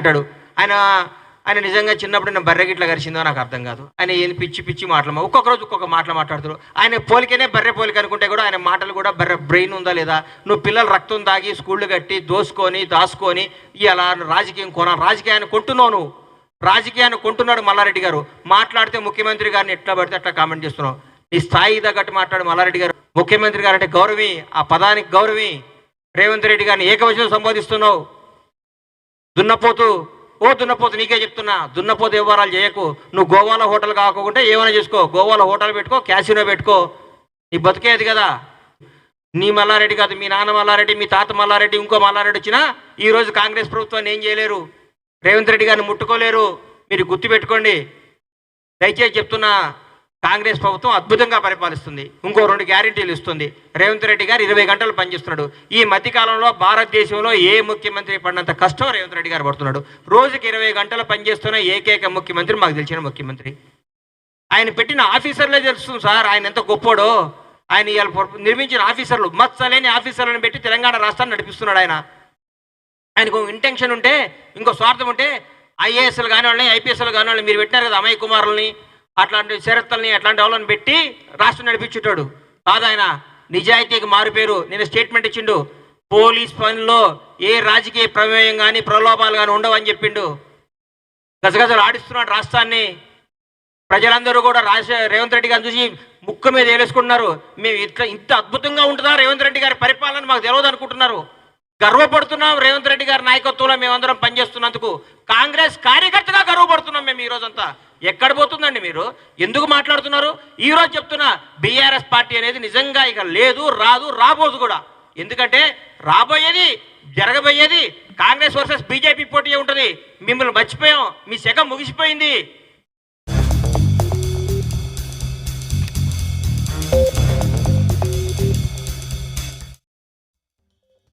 అంటాడు. ఆయన ఆయన నిజంగా చిన్నప్పుడు నేను బర్రె గిట్ల గరిచిందో నాకు అర్థం కాదు. ఆయన ఏం పిచ్చి పిచ్చి మాటలు ఒక్కొక్క రోజు ఒక్కొక్క మాటలు మాట్లాడుతారు. ఆయన పోలికనే బర్రె పోలిక అనుకుంటే కూడా ఆయన మాటలు కూడా బర్రె బ్రెయిన్ ఉందా లేదా? నువ్వు పిల్లలు రక్తం తాగి స్కూళ్ళు కట్టి దోసుకొని దాచుకొని ఇలా రాజకీయం కొన రాజకీయాన్ని కొంటున్నావు నువ్వు. రాజకీయాన్ని కొంటున్నాడు మల్లారెడ్డి గారు. మాట్లాడితే ముఖ్యమంత్రి గారిని ఎట్లా పడితే అట్లా కామెంట్ చేస్తున్నావు. నీ స్థాయి తగ్గట్టు మాట్లాడు మల్లారెడ్డి గారు. ముఖ్యమంత్రి గారు అంటే గౌరవి ఆ పదానికి గౌరవి రేవంత్ రెడ్డి గారిని ఏకవచనం సంబోధిస్తున్నావు. దున్నపోతు. ఓ దున్నపోతు నీకే చెప్తున్నా. దున్నపోతు వ్యవహారాలు చేయకు. నువ్వు గోవాలో హోటల్ కాకుండా ఏమైనా చేసుకో. గోవాలో హోటల్ పెట్టుకో క్యాసినో పెట్టుకో. నీ బతికేది కదా. నీ మల్లారెడ్డి కాదు మీ నాన్న మల్లారెడ్డి మీ తాత మల్లారెడ్డి ఇంకో మల్లారెడ్డి వచ్చినా ఈరోజు కాంగ్రెస్ ప్రభుత్వాన్ని ఏం చేయలేరు. రేవంత్ రెడ్డి గారిని ముట్టుకోలేరు. మీరు గుర్తుపెట్టుకోండి దయచేసి చెప్తున్నా కాంగ్రెస్ ప్రభుత్వం అద్భుతంగా పరిపాలిస్తుంది. ఇంకో రెండు గ్యారెంటీలు ఇస్తుంది. రేవంత్ రెడ్డి గారు ఇరవై గంటలు పనిచేస్తున్నాడు. ఈ మధ్యకాలంలో భారతదేశంలో ఏ ముఖ్యమంత్రి పడినంత కష్టం రేవంత్ రెడ్డి గారు పడుతున్నాడు. రోజుకి ఇరవై గంటలు పనిచేస్తున్న ఏకైక ముఖ్యమంత్రి మాకు తెలిసిన ముఖ్యమంత్రి. ఆయన పెట్టిన ఆఫీసర్లే తెలుస్తుంది సార్ ఆయన ఎంత గొప్పోడో. ఆయన ఇవాళ నిర్మించిన ఆఫీసర్లు మత్సలేని ఆఫీసర్లను పెట్టి తెలంగాణ రాష్ట్రాన్ని నడిపిస్తున్నాడు ఆయన. ఆయనకు ఇంటెన్షన్ ఉంటే ఇంకో స్వార్థం ఉంటే ఐఏఎస్లు కానివాళ్ళని ఐపీఎస్లు కానివాళ్ళని మీరు పెట్టినారు కదా అమయ్య కుమారుల్ని. అట్లాంటి శరత్లని అట్లాంటి వాళ్ళని పెట్టి రాష్ట్రం నడిపించుటాడు. కాదు ఆయన నిజాయితీకి మారుపేరు నేను స్టేట్మెంట్ ఇచ్చిండు. పోలీస్ పనిలో ఏ రాజకీయ ప్రమేయం కానీ ప్రలోభాలు కానీ ఉండవని చెప్పిండు. గజగజలు ఆడిస్తున్నాడు రాష్ట్రాన్ని ప్రజలందరూ కూడా రాజ రేవంత్ రెడ్డి గారిని చూసి ముక్కు మీద వేలేసుకుంటున్నారు మేము ఇట్లా ఇంత అద్భుతంగా ఉంటుందా రేవంత్ రెడ్డి గారి పరిపాలన మాకు తెలియదు అనుకుంటున్నారు. గర్వపడుతున్నాం రేవంత్ రెడ్డి గారి నాయకత్వంలో మేమందరం పనిచేస్తున్నందుకు. కాంగ్రెస్ కార్యకర్తగా గర్వపడుతున్నాం మేము అంతా రోజంతా? ఎక్కడ పోతుందండి మీరు? ఎందుకు మాట్లాడుతున్నారు? ఈ రోజు చెప్తున్నా బీఆర్ఎస్ పార్టీ అనేది నిజంగా ఇక లేదు రాదు రాబోదు కూడా. ఎందుకంటే రాబోయేది జరగబోయేది కాంగ్రెస్ వర్సెస్ బీజేపీ పోటీ ఉంటుంది. మిమ్మల్ని మర్చిపోయాం. మీ శకం ముగిసిపోయింది.